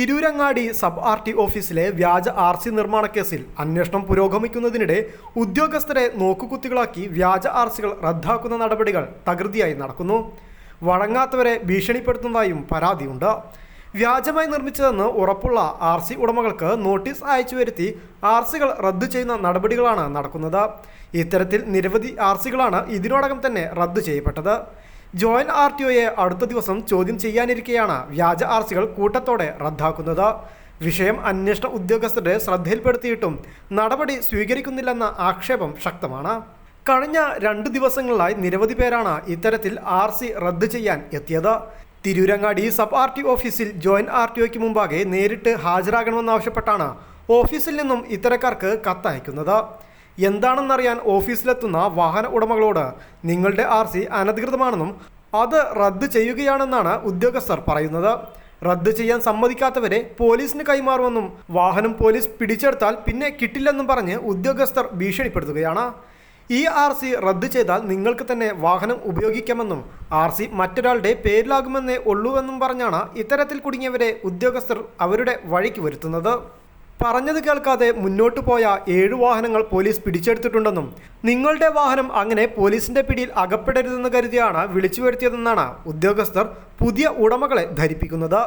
Tirurangadi sub R T ഓഫീസിലെ വ്യാജ R C നിർമ്മാണ കേസിൽ അന്വേഷണം പുരോഗമിക്കുന്നതിനിടെ ഉദ്യോഗസ്ഥരെ നോക്കുകുത്തികളാക്കി വ്യാജ ആർ സികൾ റദ്ദാക്കുന്ന നടപടികൾ തകൃതിയായി നടക്കുന്നു. വഴങ്ങാത്തവരെ ഭീഷണിപ്പെടുത്തുന്നതായും പരാതിയുണ്ട്. വ്യാജമായി നിർമ്മിച്ചതെന്ന് ഉറപ്പുള്ള ആർ സി ഉടമകൾക്ക് നോട്ടീസ് അയച്ചു വരുത്തി ആർ സികൾ റദ്ദു ചെയ്യുന്ന നടപടികളാണ് നടക്കുന്നത്. ഇത്തരത്തിൽ നിരവധി ആർ സികളാണ് ഇതിനോടകം തന്നെ റദ്ദു ചെയ്യപ്പെട്ടത്. ജോയിന്റ് ആർ ടി ഒയെ അടുത്ത ദിവസം ചോദ്യം ചെയ്യാനിരിക്കെയാണ് വ്യാജ ആർ സികൾ കൂട്ടത്തോടെ റദ്ദാക്കുന്നത്. വിഷയം അന്വേഷണ ഉദ്യോഗസ്ഥരുടെ ശ്രദ്ധയിൽപ്പെടുത്തിയിട്ടും നടപടി സ്വീകരിക്കുന്നില്ലെന്ന ആക്ഷേപം ശക്തമാണ്. കഴിഞ്ഞ രണ്ട് ദിവസങ്ങളിലായി നിരവധി പേരാണ് ഇത്തരത്തിൽ ആർ സി റദ്ദ് ചെയ്യാൻ എത്തിയത്. തിരൂരങ്ങാടി സബ് ആർ ടി ഓഫീസിൽ ജോയിന്റ് ആർ ടി ഒക്ക് മുമ്പാകെ നേരിട്ട് ഹാജരാകണമെന്നാവശ്യപ്പെട്ടാണ് ഓഫീസിൽ നിന്നും ഇത്തരക്കാർക്ക് കത്തയക്കുന്നത്. എന്താണെന്നറിയാൻ ഓഫീസിലെത്തുന്ന വാഹന ഉടമകളോട് നിങ്ങളുടെ ആർ സി അനധികൃതമാണെന്നും അത് റദ്ദ് ചെയ്യുകയാണെന്നാണ് ഉദ്യോഗസ്ഥർ പറയുന്നത്. റദ്ദ് ചെയ്യാൻ സമ്മതിക്കാത്തവരെ പോലീസിന് കൈമാറുമെന്നും വാഹനം പോലീസ് പിടിച്ചെടുത്താൽ പിന്നെ കിട്ടില്ലെന്നും പറഞ്ഞ് ഉദ്യോഗസ്ഥർ ഭീഷണിപ്പെടുത്തുകയാണ്. ഈ ആർ സി റദ്ദ് ചെയ്താൽ നിങ്ങൾക്ക് തന്നെ വാഹനം ഉപയോഗിക്കാമെന്നും ആർ സി മറ്റൊരാളുടെ പേരിലാകുമെന്നേ ഉള്ളൂവെന്നും പറഞ്ഞാണ് ഇത്തരത്തിൽ കുടുങ്ങിയവരെ ഉദ്യോഗസ്ഥർ അവരുടെ വഴിക്ക് വരുത്തുന്നത്. പറഞ്ഞത് കേൾക്കാതെ മുന്നോട്ടു പോയ ഏഴു വാഹനങ്ങൾ പോലീസ് പിടിച്ചെടുത്തിട്ടുണ്ടെന്നും നിങ്ങളുടെ വാഹനം അങ്ങനെ പോലീസിന്റെ പിടിയിൽ അകപ്പെടരുതെന്ന് കരുതിയാണ് വിളിച്ചു വരുത്തിയതെന്നാണ് ഉദ്യോഗസ്ഥർ പുതിയ ഉടമകളെ ധരിപ്പിക്കുന്നത്.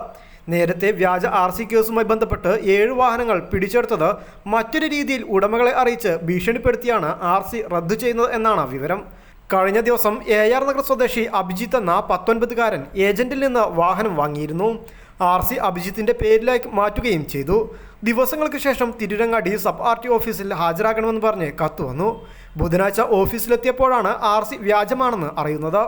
നേരത്തെ വ്യാജ ആർ സി കേസുമായി ബന്ധപ്പെട്ട് ഏഴ് വാഹനങ്ങൾ പിടിച്ചെടുത്തത് മറ്റൊരു രീതിയിൽ ഉടമകളെ അറിയിച്ച് ഭീഷണിപ്പെടുത്തിയാണ് ആർ സി റദ്ദു ചെയ്യുന്നത് എന്നാണ് വിവരം. കഴിഞ്ഞ ദിവസം എ ആർ നഗർ സ്വദേശി അഭിജിത്ത് എന്ന പത്തൊൻപതുകാരൻ ഏജന്റിൽ നിന്ന് വാഹനം വാങ്ങിയിരുന്നു. ആർ സി അഭിജിത്തിന്റെ പേരിലേക്ക് മാറ്റുകയും ചെയ്തു. ദിവസങ്ങൾക്ക് ശേഷം തിരുരങ്ങാടി സബ് ആർ ടി ഓഫീസിൽ ഹാജരാകണമെന്ന് പറഞ്ഞ് കത്ത് വന്നു ബുധനാഴ്ച ഓഫീസിലെത്തിയപ്പോഴാണ് ആർ സി വ്യാജമാണെന്ന് അറിയുന്നത്.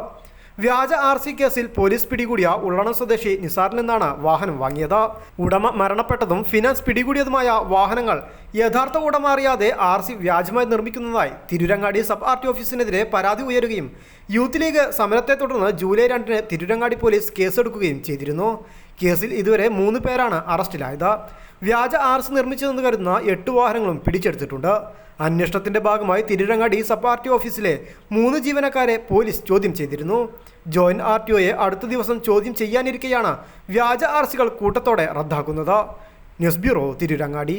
വ്യാജ ആർ സി കേസിൽ പോലീസ് പിടികൂടിയ ഉള്ളണ സ്വദേശി നിസാറിൽ നിന്നാണ് വാഹനം വാങ്ങിയത്. ഉടമ മരണപ്പെട്ടതും ഫിനാൻസ് പിടികൂടിയതുമായ വാഹനങ്ങൾ യഥാർത്ഥ ഉടമ അറിയാതെ ആർ സി വ്യാജമായി നിർമ്മിക്കുന്നതായി തിരുരങ്ങാടി സബ് ആർ ടി ഓഫീസിനെതിരെ പരാതി ഉയരുകയും യൂത്ത് ലീഗ് സമരത്തെ തുടർന്ന് ജൂലൈ രണ്ടിന് തിരുരങ്ങാടി പോലീസ് കേസെടുക്കുകയും ചെയ്തിരുന്നു. കേസിൽ ഇതുവരെ മൂന്ന് പേരാണ് അറസ്റ്റിലായത്. വ്യാജ ആർസ് നിർമ്മിച്ചതെന്ന് കരുതുന്ന എട്ട് വാഹനങ്ങളും പിടിച്ചെടുത്തിട്ടുണ്ട്. അന്വേഷണത്തിന്റെ ഭാഗമായി തിരുരങ്ങാടി സബ് ആർ ടി ഓഫീസിലെ മൂന്ന് ജീവനക്കാരെ പോലീസ് ചോദ്യം ചെയ്തിരുന്നു. ജോയിന്റ് ആർ ടി ഒയെ അടുത്ത ദിവസം ചോദ്യം ചെയ്യാനിരിക്കെയാണ് വ്യാജ ആർ സികൾ കൂട്ടത്തോടെ റദ്ദാക്കുന്നത്. News bureau Tirurangadi.